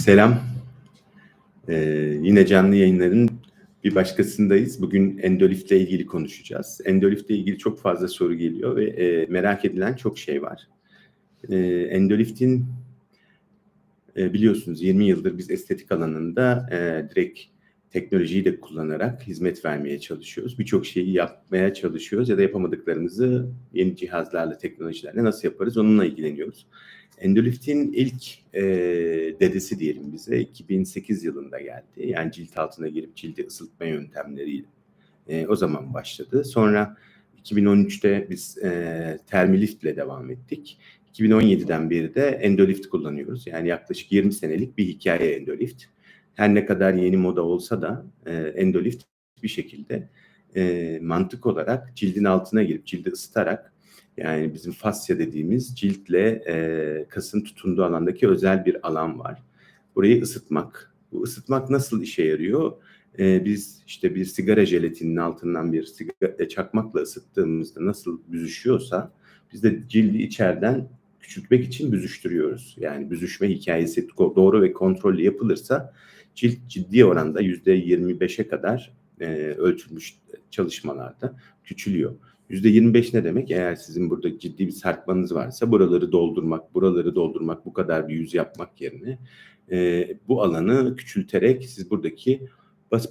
Selam. Ee, yine canlı yayınların bir başkasındayız. Bugün Endolift ile ilgili konuşacağız. Endolift ile ilgili çok fazla soru geliyor ve e, merak edilen çok şey var. E, Endolift'in e, biliyorsunuz 20 yıldır biz estetik alanında e, direkt teknolojiyi de kullanarak hizmet vermeye çalışıyoruz. Birçok şeyi yapmaya çalışıyoruz ya da yapamadıklarımızı yeni cihazlarla, teknolojilerle nasıl yaparız onunla ilgileniyoruz. Endolift'in ilk e, dedesi diyelim bize 2008 yılında geldi. Yani cilt altına girip cildi ısıtma yöntemleriyle e, o zaman başladı. Sonra 2013'te biz e, Termilift ile devam ettik. 2017'den beri de Endolift kullanıyoruz. Yani yaklaşık 20 senelik bir hikaye Endolift. Her ne kadar yeni moda olsa da e, Endolift bir şekilde e, mantık olarak cildin altına girip cildi ısıtarak yani bizim fasya dediğimiz ciltle e, kasın tutunduğu alandaki özel bir alan var. Burayı ısıtmak. Bu ısıtmak nasıl işe yarıyor? E, biz işte bir sigara jelatinin altından bir sigara çakmakla ısıttığımızda nasıl büzüşüyorsa biz de cildi içeriden küçültmek için büzüştürüyoruz. Yani büzüşme hikayesi doğru ve kontrollü yapılırsa cilt ciddi oranda yüzde 25'e kadar e, ölçülmüş çalışmalarda küçülüyor. %25 ne demek? Eğer sizin burada ciddi bir sarkmanız varsa buraları doldurmak, buraları doldurmak, bu kadar bir yüz yapmak yerine e, bu alanı küçülterek siz buradaki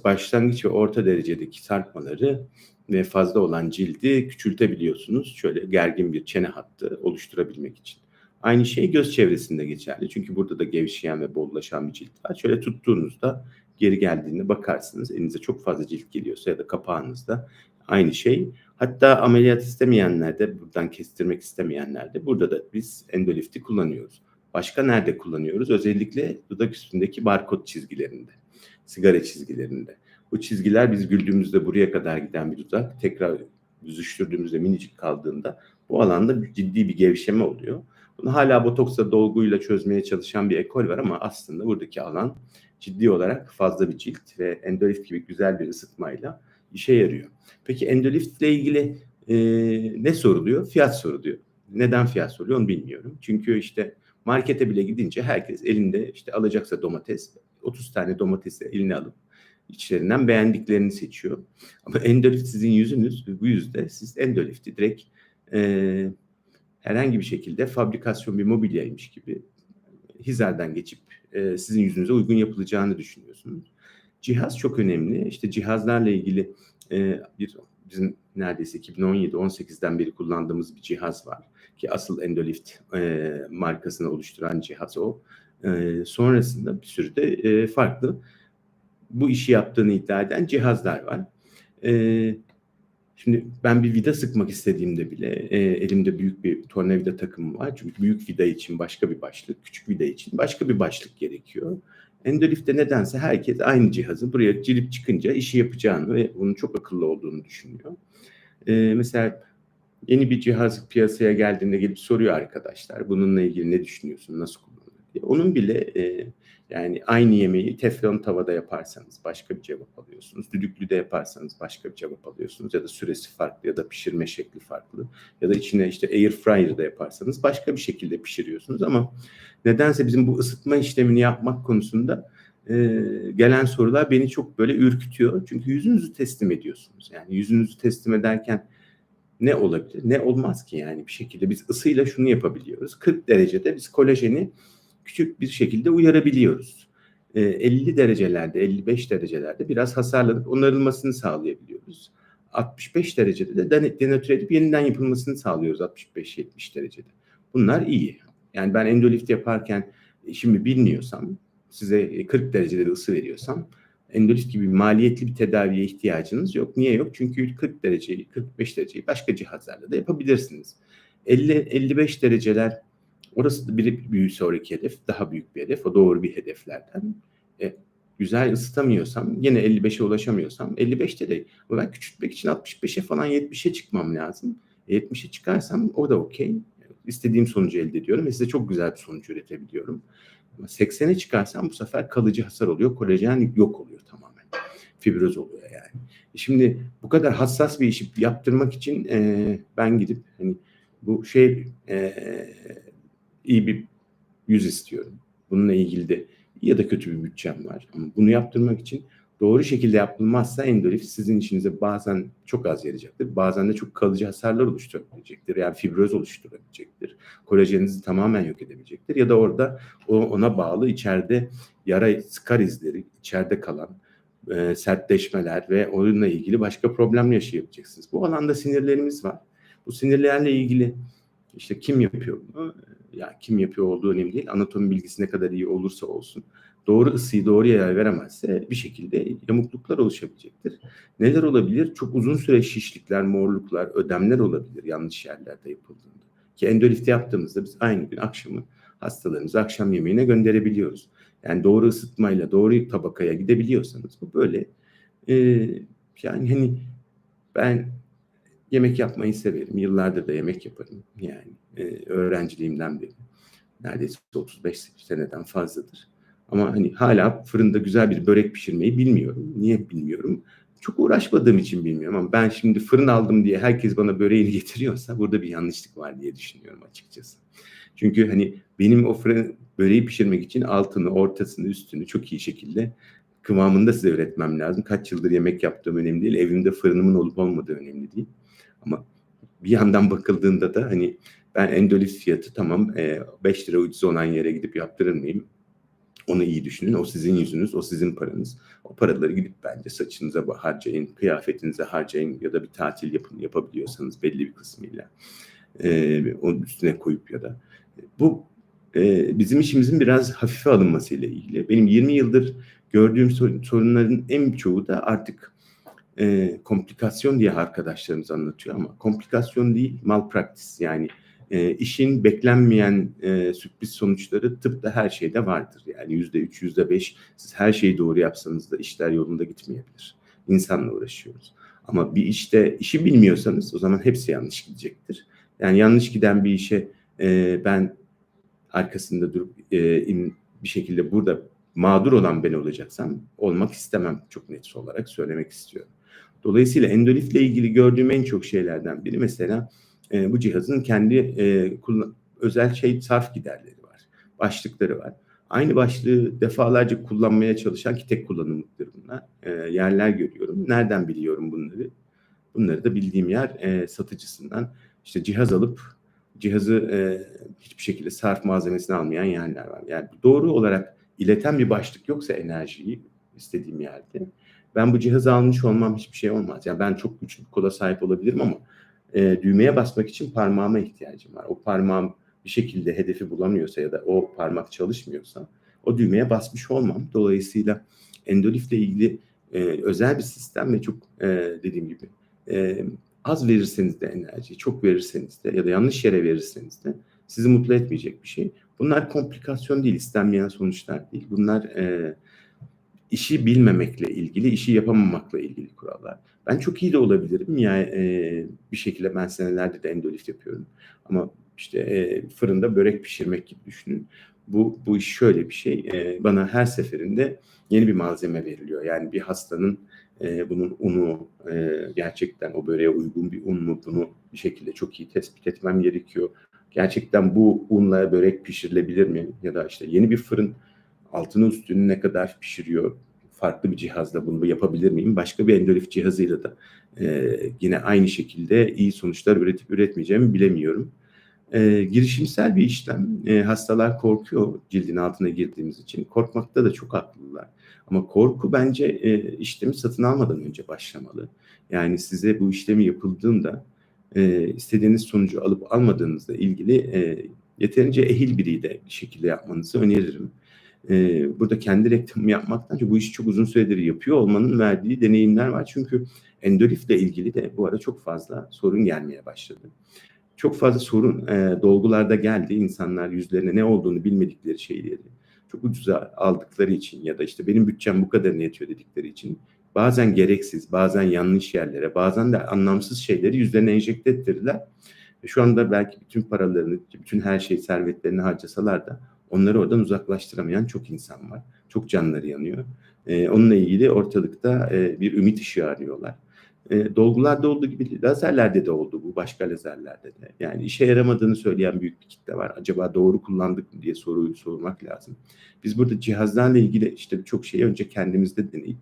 başlangıç ve orta derecedeki sarkmaları ve fazla olan cildi küçültebiliyorsunuz. Şöyle gergin bir çene hattı oluşturabilmek için. Aynı şey göz çevresinde geçerli. Çünkü burada da gevşeyen ve bollaşan bir cilt var. Şöyle tuttuğunuzda geri geldiğinde bakarsınız elinize çok fazla cilt geliyorsa ya da kapağınızda aynı şey. Hatta ameliyat istemeyenlerde, buradan kestirmek istemeyenlerde burada da biz endolifti kullanıyoruz. Başka nerede kullanıyoruz? Özellikle dudak üstündeki barkod çizgilerinde, sigara çizgilerinde. Bu çizgiler biz güldüğümüzde buraya kadar giden bir dudak tekrar büzüştürdüğümüzde minicik kaldığında bu alanda ciddi bir gevşeme oluyor. Bunu hala botoksla dolguyla çözmeye çalışan bir ekol var ama aslında buradaki alan ciddi olarak fazla bir cilt ve endolift gibi güzel bir ısıtmayla işe yarıyor. Peki endolift ile ilgili e, ne soruluyor? Fiyat soruluyor. Neden fiyat soruyor onu bilmiyorum. Çünkü işte markete bile gidince herkes elinde işte alacaksa domates 30 tane domatesi eline alıp içlerinden beğendiklerini seçiyor. Ama endolift sizin yüzünüz bu yüzde siz endolifti direkt e, herhangi bir şekilde fabrikasyon bir mobilyaymış gibi hizerden geçip e, sizin yüzünüze uygun yapılacağını düşünüyorsunuz. Cihaz çok önemli. İşte cihazlarla ilgili e, bir bizim neredeyse 2017-18'den beri kullandığımız bir cihaz var ki asıl Endolift e, markasını oluşturan cihaz o. E, sonrasında bir sürü de e, farklı bu işi yaptığını iddia eden cihazlar var. E, şimdi ben bir vida sıkmak istediğimde bile e, elimde büyük bir tornavida takımı var. Çünkü büyük vida için başka bir başlık, küçük vida için başka bir başlık gerekiyor. Endolift'te nedense herkes aynı cihazı buraya cilip çıkınca işi yapacağını ve bunun çok akıllı olduğunu düşünüyor. Ee, mesela yeni bir cihaz piyasaya geldiğinde gelip soruyor arkadaşlar bununla ilgili ne düşünüyorsun, nasıl kullanılır diye. Onun bile e, yani aynı yemeği teflon tavada yaparsanız başka bir cevap alıyorsunuz. Düdüklüde yaparsanız başka bir cevap alıyorsunuz. Ya da süresi farklı ya da pişirme şekli farklı. Ya da içine işte air fryer'da yaparsanız başka bir şekilde pişiriyorsunuz. Ama nedense bizim bu ısıtma işlemini yapmak konusunda e, gelen sorular beni çok böyle ürkütüyor. Çünkü yüzünüzü teslim ediyorsunuz. Yani yüzünüzü teslim ederken ne olabilir? Ne olmaz ki yani bir şekilde biz ısıyla şunu yapabiliyoruz. 40 derecede biz kolajeni küçük bir şekilde uyarabiliyoruz. E, 50 derecelerde, 55 derecelerde biraz hasarlanıp onarılmasını sağlayabiliyoruz. 65 derecede de denatür edip yeniden yapılmasını sağlıyoruz 65-70 derecede. Bunlar iyi. Yani ben endolift yaparken şimdi bilmiyorsam, size 40 derecede ısı veriyorsam endolift gibi maliyetli bir tedaviye ihtiyacınız yok. Niye yok? Çünkü 40 dereceyi, 45 dereceyi başka cihazlarla da yapabilirsiniz. 50-55 dereceler Orası da bir, bir sonraki hedef, daha büyük bir hedef. O doğru bir hedeflerden. E, güzel ısıtamıyorsam, yine 55'e ulaşamıyorsam 55'te de ama ben küçültmek için 65'e falan 70'e çıkmam lazım. E, 70'e çıkarsam o da okey. İstediğim sonucu elde ediyorum ve size çok güzel bir sonuç üretebiliyorum. Ama 80'e çıkarsam bu sefer kalıcı hasar oluyor. Kolajen yok oluyor tamamen. Fibroz oluyor yani. E, şimdi bu kadar hassas bir işi yaptırmak için e, ben gidip hani bu şey e, iyi bir yüz istiyorum. Bununla ilgili de ya da kötü bir bütçem var. Ama bunu yaptırmak için doğru şekilde yapılmazsa endolift sizin işinize bazen çok az yarayacaktır. Bazen de çok kalıcı hasarlar oluşturabilecektir. Yani fibroz oluşturabilecektir. Kolajeninizi tamamen yok edebilecektir. Ya da orada ona bağlı içeride yara skar izleri, içeride kalan e, sertleşmeler ve onunla ilgili başka problem yaşayabileceksiniz. Bu alanda sinirlerimiz var. Bu sinirlerle ilgili işte kim yapıyor bunu? Ya kim yapıyor olduğu önemli değil. Anatomi bilgisi ne kadar iyi olursa olsun. Doğru ısıyı doğru yere veremezse bir şekilde yamukluklar oluşabilecektir. Neler olabilir? Çok uzun süre şişlikler, morluklar, ödemler olabilir yanlış yerlerde yapıldığında. Ki endolifte yaptığımızda biz aynı gün akşamı hastalarımızı akşam yemeğine gönderebiliyoruz. Yani doğru ısıtmayla doğru tabakaya gidebiliyorsanız bu böyle. Ee, yani hani ben yemek yapmayı severim. Yıllardır da yemek yaparım. Yani e, öğrenciliğimden beri. Neredeyse 35 seneden fazladır. Ama hani hala fırında güzel bir börek pişirmeyi bilmiyorum. Niye bilmiyorum? Çok uğraşmadığım için bilmiyorum ama ben şimdi fırın aldım diye herkes bana böreğini getiriyorsa burada bir yanlışlık var diye düşünüyorum açıkçası. Çünkü hani benim o fırın böreği pişirmek için altını, ortasını, üstünü çok iyi şekilde kıvamında size öğretmem lazım. Kaç yıldır yemek yaptığım önemli değil. Evimde fırınımın olup olmadığı önemli değil. Ama bir yandan bakıldığında da hani ben endolift fiyatı tamam 5 lira ucuz olan yere gidip yaptırır mıyım? Onu iyi düşünün. O sizin yüzünüz, o sizin paranız. O paraları gidip bence saçınıza harcayın, kıyafetinize harcayın ya da bir tatil yapın yapabiliyorsanız belli bir kısmıyla. Ee, onun üstüne koyup ya da. Bu e, bizim işimizin biraz hafife alınmasıyla ilgili. Benim 20 yıldır gördüğüm sorunların en çoğu da artık e, komplikasyon diye arkadaşlarımız anlatıyor ama komplikasyon değil malpraktis yani e, işin beklenmeyen e, sürpriz sonuçları tıpta her şeyde vardır. Yani yüzde üç, yüzde beş siz her şeyi doğru yapsanız da işler yolunda gitmeyebilir. İnsanla uğraşıyoruz. Ama bir işte işi bilmiyorsanız o zaman hepsi yanlış gidecektir. Yani yanlış giden bir işe e, ben arkasında durup e, in, bir şekilde burada mağdur olan ben olacaksam olmak istemem çok net olarak söylemek istiyorum. Dolayısıyla endolifle ilgili gördüğüm en çok şeylerden biri mesela e, bu cihazın kendi e, özel şey sarf giderleri var. Başlıkları var. Aynı başlığı defalarca kullanmaya çalışan ki tek kullanımlıktır bunlar. E, yerler görüyorum. Nereden biliyorum bunları? Bunları da bildiğim yer e, satıcısından. İşte cihaz alıp cihazı e, hiçbir şekilde sarf malzemesini almayan yerler var. Yani doğru olarak ileten bir başlık yoksa enerjiyi istediğim yerde ben bu cihazı almış olmam hiçbir şey olmaz. Yani ben çok güçlü bir kola sahip olabilirim ama e, düğmeye basmak için parmağıma ihtiyacım var. O parmağım bir şekilde hedefi bulamıyorsa ya da o parmak çalışmıyorsa o düğmeye basmış olmam. Dolayısıyla endolifle ilgili e, özel bir sistem ve çok e, dediğim gibi e, az verirseniz de enerji, çok verirseniz de ya da yanlış yere verirseniz de sizi mutlu etmeyecek bir şey. Bunlar komplikasyon değil, istenmeyen sonuçlar değil. Bunlar e, işi bilmemekle ilgili, işi yapamamakla ilgili kurallar. Ben çok iyi de olabilirim. Yani e, bir şekilde ben senelerde de endolift yapıyorum. Ama işte e, fırında börek pişirmek gibi düşünün. Bu, bu iş şöyle bir şey. E, bana her seferinde yeni bir malzeme veriliyor. Yani bir hastanın e, bunun unu e, gerçekten o böreğe uygun bir un mu bunu bir şekilde çok iyi tespit etmem gerekiyor. Gerçekten bu unla börek pişirilebilir mi? Ya da işte yeni bir fırın altını üstünü ne kadar pişiriyor? Farklı bir cihazla bunu yapabilir miyim? Başka bir endolif cihazıyla da e, yine aynı şekilde iyi sonuçlar üretip üretmeyeceğimi bilemiyorum. E, girişimsel bir işlem. E, hastalar korkuyor cildin altına girdiğimiz için. Korkmakta da çok haklılar. Ama korku bence e, işlemi satın almadan önce başlamalı. Yani size bu işlemi yapıldığında e, istediğiniz sonucu alıp almadığınızla ilgili e, yeterince ehil biriyle bir şekilde yapmanızı öneririm. E, burada kendi reklamı yapmaktan bu işi çok uzun süredir yapıyor olmanın verdiği deneyimler var. Çünkü endolifle ilgili de bu arada çok fazla sorun gelmeye başladı. Çok fazla sorun e, dolgularda geldi. İnsanlar yüzlerine ne olduğunu bilmedikleri şeyleri çok ucuza aldıkları için ya da işte benim bütçem bu kadar yetiyor dedikleri için bazen gereksiz, bazen yanlış yerlere, bazen de anlamsız şeyleri yüzlerine enjekte ettirdiler. Şu anda belki bütün paralarını, bütün her şey servetlerini harcasalar da onları oradan uzaklaştıramayan çok insan var. Çok canları yanıyor. Ee, onunla ilgili ortalıkta e, bir ümit ışığı arıyorlar. E, dolgularda olduğu gibi lazerlerde de oldu bu, başka lazerlerde de. Yani işe yaramadığını söyleyen büyük bir kitle var. Acaba doğru kullandık mı diye soruyu sormak lazım. Biz burada cihazlarla ilgili işte birçok şeyi önce kendimizde deneyip,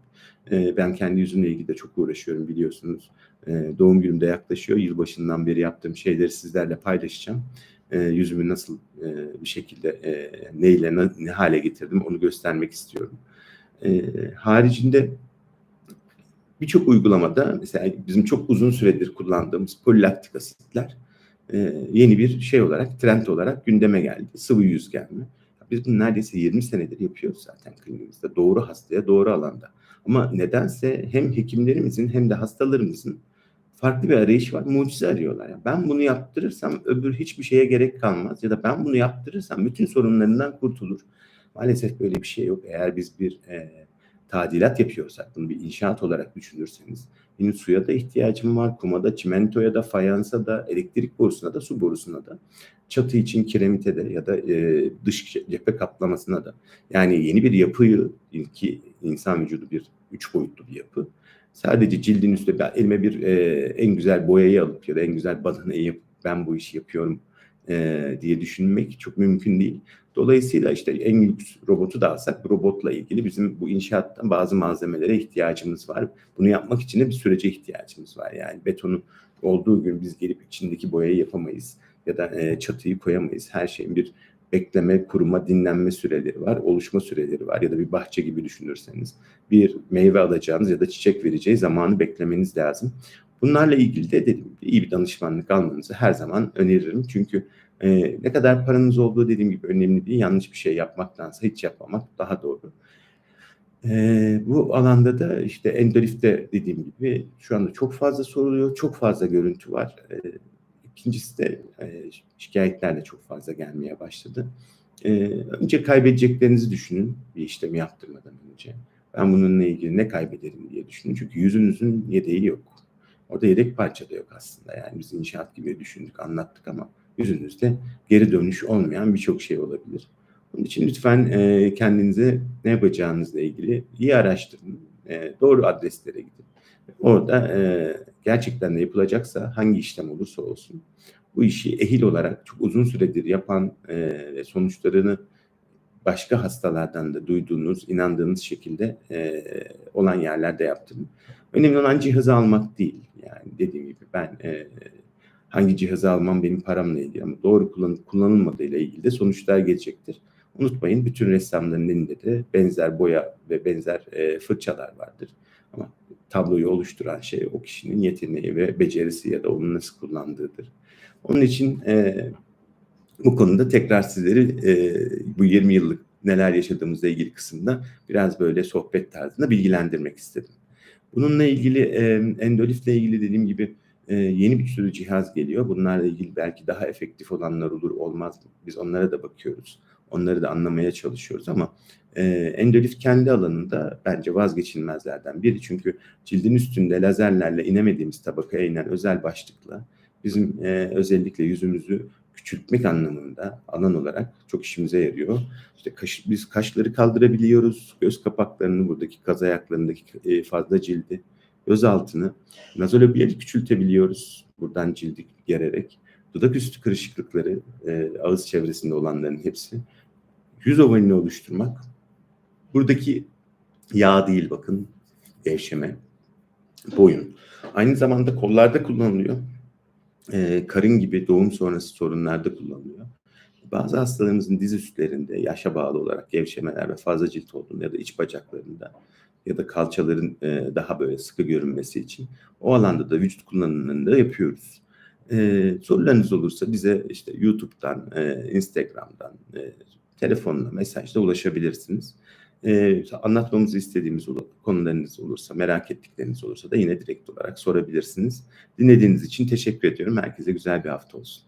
e, ben kendi yüzümle ilgili de çok uğraşıyorum biliyorsunuz. E, doğum günüm de yaklaşıyor. Yılbaşından beri yaptığım şeyleri sizlerle paylaşacağım. E, yüzümü nasıl e, bir şekilde e, neyle ne, ne hale getirdim onu göstermek istiyorum. E, haricinde birçok uygulamada mesela bizim çok uzun süredir kullandığımız polilaktik asitler e, yeni bir şey olarak, trend olarak gündeme geldi. Sıvı yüz gelme. Biz bunu neredeyse 20 senedir yapıyoruz zaten kliniğimizde. Doğru hastaya, doğru alanda. Ama nedense hem hekimlerimizin hem de hastalarımızın farklı bir arayış var. Mucize arıyorlar. Yani ben bunu yaptırırsam öbür hiçbir şeye gerek kalmaz. Ya da ben bunu yaptırırsam bütün sorunlarından kurtulur. Maalesef böyle bir şey yok. Eğer biz bir e, tadilat yapıyorsak, bunu bir inşaat olarak düşünürseniz, benim suya da ihtiyacım var, kuma da, çimentoya da, fayansa da, elektrik borusuna da, su borusuna da, çatı için kiremite de ya da e, dış cephe kaplamasına da. Yani yeni bir yapıyı, ki insan vücudu bir üç boyutlu bir yapı, sadece cildin üstünde elime bir e, en güzel boyayı alıp ya da en güzel badanayı yapıp ben bu işi yapıyorum e, diye düşünmek çok mümkün değil. Dolayısıyla işte en lüks robotu da alsak robotla ilgili bizim bu inşaattan bazı malzemelere ihtiyacımız var. Bunu yapmak için de bir sürece ihtiyacımız var. Yani betonu olduğu gün biz gelip içindeki boyayı yapamayız ya da e, çatıyı koyamayız. Her şeyin bir bekleme, kuruma, dinlenme süreleri var, oluşma süreleri var ya da bir bahçe gibi düşünürseniz bir meyve alacağınız ya da çiçek vereceği zamanı beklemeniz lazım. Bunlarla ilgili de dediğim gibi iyi bir danışmanlık almanızı her zaman öneririm. Çünkü e, ne kadar paranız olduğu dediğim gibi önemli değil. Yanlış bir şey yapmaktansa hiç yapmamak daha doğru. E, bu alanda da işte Endorif'te dediğim gibi şu anda çok fazla soruluyor. Çok fazla görüntü var. E, ikincisi de e, şikayetler de çok fazla gelmeye başladı. E, önce kaybedeceklerinizi düşünün bir işlemi yaptırmadan önce. Ben bununla ilgili ne kaybederim diye düşünün. Çünkü yüzünüzün yedeği yok. Orada yedek parça da yok aslında. Yani biz inşaat gibi düşündük, anlattık ama yüzünüzde geri dönüş olmayan birçok şey olabilir. Bunun için lütfen e, kendinize ne yapacağınızla ilgili iyi araştırın. E, doğru adreslere gidin. Orada e, gerçekten de yapılacaksa hangi işlem olursa olsun bu işi ehil olarak çok uzun süredir yapan e, ve sonuçlarını başka hastalardan da duyduğunuz, inandığınız şekilde e, olan yerlerde yaptırın. Önemli olan cihazı almak değil. Yani dediğim gibi ben e, hangi cihazı almam benim paramla ilgili ama doğru kullanıp kullanılmadığıyla ilgili de sonuçlar gelecektir. Unutmayın bütün ressamların elinde de benzer boya ve benzer e, fırçalar vardır. Ama tabloyu oluşturan şey o kişinin yeteneği ve becerisi ya da onu nasıl kullandığıdır. Onun için e, bu konuda tekrar sizleri e, bu 20 yıllık neler yaşadığımızla ilgili kısımda biraz böyle sohbet tarzında bilgilendirmek istedim. Bununla ilgili e, endolifle ilgili dediğim gibi e, yeni bir sürü cihaz geliyor. Bunlarla ilgili belki daha efektif olanlar olur olmaz? Biz onlara da bakıyoruz. Onları da anlamaya çalışıyoruz ama e, endolif kendi alanında bence vazgeçilmezlerden biri. Çünkü cildin üstünde lazerlerle inemediğimiz tabakaya inen özel başlıkla bizim e, özellikle yüzümüzü küçültmek anlamında alan olarak çok işimize yarıyor. İşte kaş, biz kaşları kaldırabiliyoruz, göz kapaklarını, buradaki kaz ayaklarındaki e, fazla cildi, göz altını, nazolabiyeli küçültebiliyoruz buradan cildi gererek. Dudak üstü kırışıklıkları, e, ağız çevresinde olanların hepsi. Yüz ovalini oluşturmak. Buradaki yağ değil bakın, gevşeme, boyun. Aynı zamanda kollarda kullanılıyor e, karın gibi doğum sonrası sorunlarda kullanılıyor. Bazı hastalarımızın diz üstlerinde yaşa bağlı olarak gevşemeler ve fazla cilt olduğunda ya da iç bacaklarında ya da kalçaların e, daha böyle sıkı görünmesi için o alanda da vücut kullanımını da yapıyoruz. E, sorularınız olursa bize işte YouTube'dan, e, Instagram'dan, e, telefonla, mesajla ulaşabilirsiniz. E, anlatmamızı istediğimiz konularınız olursa, merak ettikleriniz olursa da yine direkt olarak sorabilirsiniz. Dinlediğiniz için teşekkür ediyorum. Herkese güzel bir hafta olsun.